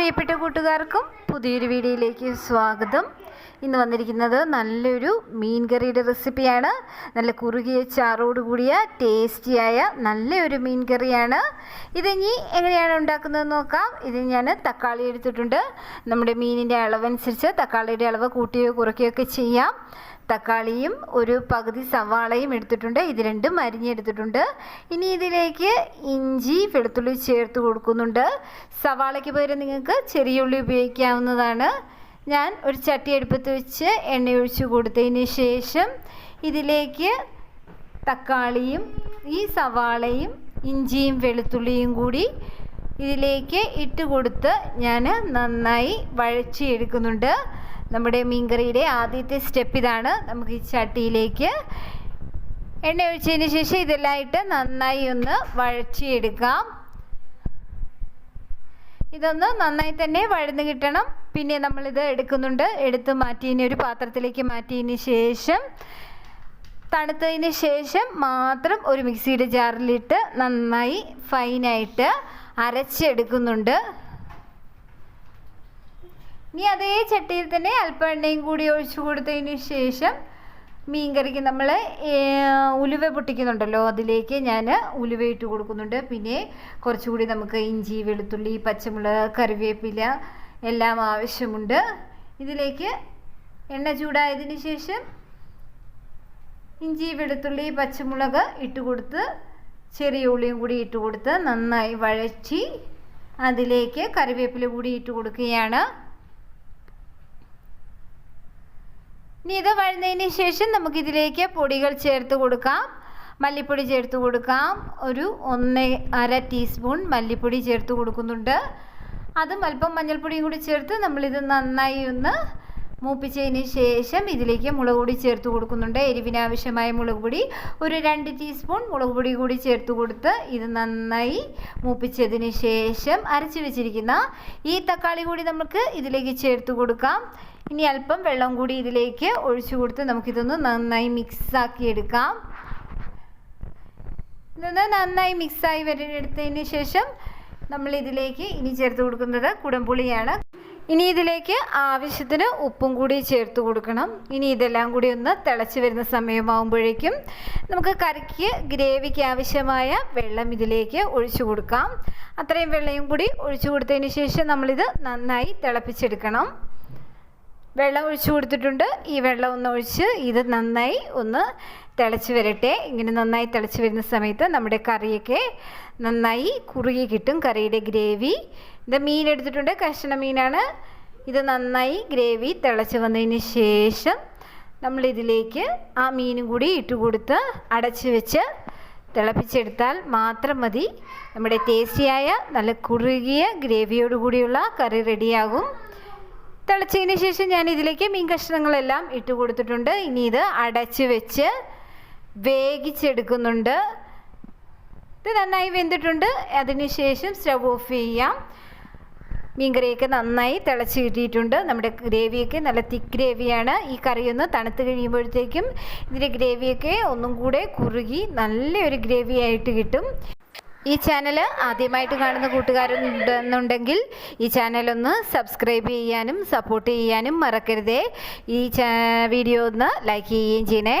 പ്രിയപ്പെട്ട കൂട്ടുകാർക്കും പുതിയൊരു വീഡിയോയിലേക്ക് സ്വാഗതം. ഇന്ന് വന്നിരിക്കുന്നത് നല്ലൊരു മീൻ കറിയുടെ റെസിപ്പിയാണ്. നല്ല കുറുകിയ ചാറോട് കൂടിയ ടേസ്റ്റിയായ നല്ലൊരു മീൻ കറിയാണ് ഇതിനി എങ്ങനെയാണ് ഉണ്ടാക്കുന്നത് നോക്കാം. ഇത് ഞാൻ തക്കാളി എടുത്തിട്ടുണ്ട്. നമ്മുടെ മീനിന്റെ അളവനുസരിച്ച് തക്കാളിയുടെ അളവ് കൂട്ടുകയോ കുറയ്ക്കുകയോ ഒക്കെ ചെയ്യാം. തക്കാളിയും ഒരു പകുതി സവാളയും എടുത്തിട്ടുണ്ട്. ഇത് രണ്ടും അരിഞ്ഞെടുത്തിട്ടുണ്ട്. ഇനി ഇതിലേക്ക് ഇഞ്ചി വെളുത്തുള്ളി ചേർത്ത് കൊടുക്കുന്നുണ്ട്. സവാളയ്ക്ക് പകരം നിങ്ങൾക്ക് ചെറിയ ഉള്ളി ഉപയോഗിക്കാവുന്നതാണ്. ഞാൻ ഒരു ചട്ടി എടുപ്പത്ത് വെച്ച് എണ്ണ ഒഴിച്ച് കൊടുത്തതിന് ശേഷം ഇതിലേക്ക് തക്കാളിയും ഈ സവാളയും ഇഞ്ചിയും വെളുത്തുള്ളിയും കൂടി ഇതിലേക്ക് ഇട്ട് കൊടുത്ത് ഞാൻ നന്നായി വഴച്ചിയെടുക്കുന്നുണ്ട് നമ്മുടെ മീൻകറിയുടെ ആദ്യത്തെ സ്റ്റെപ്പ് ഇതാണ്. നമുക്ക് ഈ ചട്ടിയിലേക്ക് എണ്ണ ഒഴിച്ചതിന് ശേഷം ഇതെല്ലാം ഇട്ട് നന്നായി ഒന്ന് വഴച്ചിയെടുക്കാം ഇതൊന്ന് നന്നായി തന്നെ വഴന്ന് കിട്ടണം. പിന്നെ നമ്മളിത് എടുക്കുന്നുണ്ട്. എടുത്ത് മാറ്റിയതിന് ഒരു പാത്രത്തിലേക്ക് മാറ്റിയതിന് ശേഷം തണുത്തതിന് ശേഷം മാത്രം ഒരു മിക്സിയുടെ ജാറിലിട്ട് നന്നായി ഫൈനായിട്ട് അരച്ചെടുക്കുന്നുണ്ട്. ഇനി അതേ ചട്ടിയിൽ തന്നെ അല്പം എണ്ണയും കൂടി ഒഴിച്ചു കൊടുത്തതിന് ശേഷം മീൻ കറിക്ക് നമ്മൾ ഉലുവ പൊട്ടിക്കുന്നുണ്ടല്ലോ അതിലേക്ക് ഞാൻ ഉലുവ ഇട്ട് കൊടുക്കുന്നുണ്ട്. പിന്നെ കുറച്ചുകൂടി നമുക്ക് ഇഞ്ചി വെളുത്തുള്ളി പച്ചമുളക് കറിവേപ്പില എല്ലാം ആവശ്യമുണ്ട്. ഇതിലേക്ക് എണ്ണ ചൂടായതിന് ശേഷം ഇഞ്ചി വെളുത്തുള്ളി പച്ചമുളക് ഇട്ട് കൊടുത്ത് ചെറിയ ഉള്ളിയും കൂടി ഇട്ട് കൊടുത്ത് നന്നായി വഴച്ചി അതിലേക്ക് കറിവേപ്പില കൂടി ഇട്ട് കൊടുക്കുകയാണ്. ഇനി ഇത് വഴുന്നതിന് ശേഷം നമുക്കിതിലേക്ക് പൊടികൾ ചേർത്ത് കൊടുക്കാം. മല്ലിപ്പൊടി ചേർത്ത് കൊടുക്കാം. ഒരു ഒന്ന് അര ടീസ്പൂൺ മല്ലിപ്പൊടി ചേർത്ത് കൊടുക്കുന്നുണ്ട്. അതും അല്പം മഞ്ഞൾപ്പൊടിയും കൂടി ചേർത്ത് നമ്മളിത് നന്നായി ഒന്ന് മൂപ്പിച്ചതിന് ശേഷം ഇതിലേക്ക് മുളക് പൊടി ചേർത്ത് കൊടുക്കുന്നുണ്ട്. എരിവിനാവശ്യമായ മുളക് പൊടി ഒരു രണ്ട് ടീസ്പൂൺ മുളക് പൊടി കൂടി ചേർത്ത് കൊടുത്ത് ഇത് നന്നായി മൂപ്പിച്ചതിന് ശേഷം അരച്ച് വെച്ചിരിക്കുന്ന ഈ തക്കാളി കൂടി നമുക്ക് ഇതിലേക്ക് ചേർത്ത് കൊടുക്കാം. ഇനി അല്പം വെള്ളം കൂടി ഇതിലേക്ക് ഒഴിച്ചു കൊടുത്ത് നമുക്കിതൊന്ന് നന്നായി മിക്സാക്കി എടുക്കാം. ഇതൊന്ന് നന്നായി മിക്സായി വരുന്നെടുത്തതിന് ശേഷം നമ്മൾ ഇതിലേക്ക് ഇനി ചേർത്ത് കൊടുക്കുന്നത് കുടംപുളിയാണ്. ഇനി ഇതിലേക്ക് ആവശ്യത്തിന് ഉപ്പും കൂടി ചേർത്ത് കൊടുക്കണം. ഇനി ഇതെല്ലാം കൂടി ഒന്ന് തിളച്ച് വരുന്ന സമയമാകുമ്പോഴേക്കും നമുക്ക് കറിക്ക് ഗ്രേവിക്ക് ആവശ്യമായ വെള്ളം ഇതിലേക്ക് ഒഴിച്ചു കൊടുക്കാം. അത്രയും വെള്ളയും കൂടി ഒഴിച്ചു കൊടുത്തതിന് ശേഷം നമ്മളിത് നന്നായി തിളപ്പിച്ചെടുക്കണം. വെള്ളം ഒഴിച്ച് കൊടുത്തിട്ടുണ്ട്. ഈ വെള്ളം ഒന്ന് ഒഴിച്ച് ഇത് നന്നായി ഒന്ന് തിളച്ച് വരട്ടെ. ഇങ്ങനെ നന്നായി തിളച്ച് വരുന്ന സമയത്ത് നമ്മുടെ കറിയൊക്കെ നന്നായി കുറുകി കിട്ടും കറിയുടെ ഗ്രേവി. ഇത് മീൻ എടുത്തിട്ടുണ്ട്. കഷ്ണ മീനാണ്. ഇത് നന്നായി ഗ്രേവി തിളച്ച് വന്നതിന് ശേഷം നമ്മളിതിലേക്ക് ആ മീനും കൂടി ഇട്ട് കൊടുത്ത് അടച്ച് വെച്ച് തിളപ്പിച്ചെടുത്താൽ മാത്രം മതി. നമ്മുടെ ടേസ്റ്റിയായ നല്ല കുറുകിയ ഗ്രേവിയോടുകൂടിയുള്ള കറി റെഡിയാകും തിളച്ചതിന് ശേഷം ഞാൻ ഇതിലേക്ക് മീൻ കഷ്ണങ്ങളെല്ലാം ഇട്ട് കൊടുത്തിട്ടുണ്ട്. ഇനി ഇത് അടച്ച് വെച്ച് വേഗിച്ചെടുക്കുന്നുണ്ട് ഇത് നന്നായി വെന്തിട്ടുണ്ട്. അതിനുശേഷം സ്റ്റവ് ഓഫ് ചെയ്യാം. മീൻകറിയൊക്കെ നന്നായി തിളച്ച് കിട്ടിയിട്ടുണ്ട്. നമ്മുടെ ഗ്രേവിയൊക്കെ നല്ല തിക്ക് ഗ്രേവിയാണ്. ഈ കറിയൊന്ന് തണുത്ത് കഴിയുമ്പോഴത്തേക്കും ഇതിന്റെ ഗ്രേവിയൊക്കെ ഒന്നും കൂടെ കുറുകി നല്ലൊരു ഗ്രേവിയായിട്ട് കിട്ടും. ഈ ചാനൽ ആദ്യമായിട്ട് കാണുന്ന കൂട്ടുകാരുണ്ടെന്നുണ്ടെങ്കിൽ ഈ ചാനലൊന്ന് സബ്സ്ക്രൈബ് ചെയ്യാനും സപ്പോർട്ട് ചെയ്യാനും മറക്കരുതേ. ഈ വീഡിയോ ഒന്ന് ലൈക്ക് ചെയ്യുകയും ചെയ്യണേ.